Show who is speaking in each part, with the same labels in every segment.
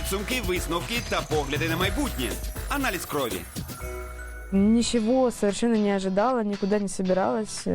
Speaker 1: підсумки, висновки та погляди на майбутнє. Аналіз крові.
Speaker 2: Ничего совершенно не ожидала, никуда не собиралась.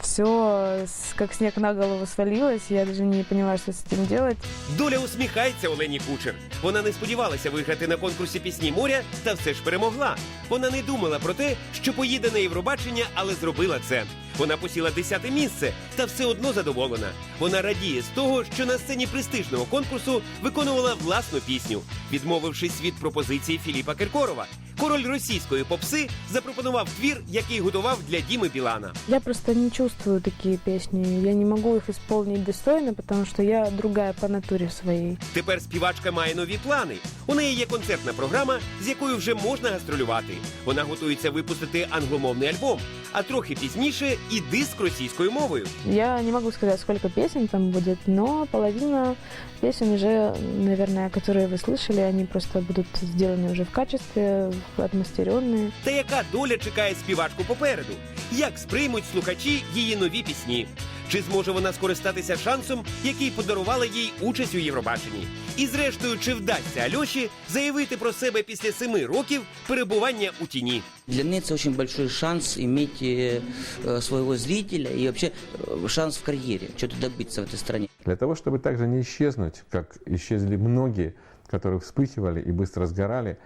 Speaker 2: Все как снег на голову свалилось, я даже не поняла, что с этим делать.
Speaker 3: Доля усміхається Олені Кучер. Вона не сподівалася виграти на конкурсі пісні моря, та все ж перемогла. Вона не думала про те, що поїде на Євробачення, але зробила це. Вона посіла десяте місце та все одно задоволена. Вона радіє з того, що на сцені престижного конкурсу виконувала власну пісню, відмовившись від пропозиції Філіпа Киркорова. Король російської попси запропонував твір, який готував для Діми Білана.
Speaker 2: Я просто не чувствую такие песни, я не могу их исполнить достойно, потому что я другая по натуре своей.
Speaker 3: Тепер співачка має нові плани. У неї є концертна програма, з якою вже можна гастролювати. Вона готується випустити англомовний альбом, а трохи пізніше і диск російською мовою.
Speaker 2: Я не могу сказать, сколько песен там будет, но половина песен уже, наверное, которые вы слышали, они просто будут сделаны уже в качестве, атмосференные.
Speaker 3: Та яка доля чекає співачку попереду? Як сприймуть слухачі її нові пісні? Чи зможе вона скористатися шансом, який подарувала їй участь у Євробаченні? І зрештою, чи вдасться Альоші заявити про себе після семи років перебування у тіні?
Speaker 4: Для меня это очень большой шанс иметь э, э, своего зрителя и вообще э, шанс в карьере, что-то добиться в этой стране.
Speaker 5: Для того, чтобы также не исчезнуть, как исчезли многие, которые вспыхивали и быстро сгорали,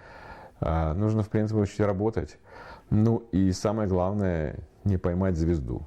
Speaker 5: а, нужно, в принципе, очень работать. Ну и самое главное, не поймать звезду.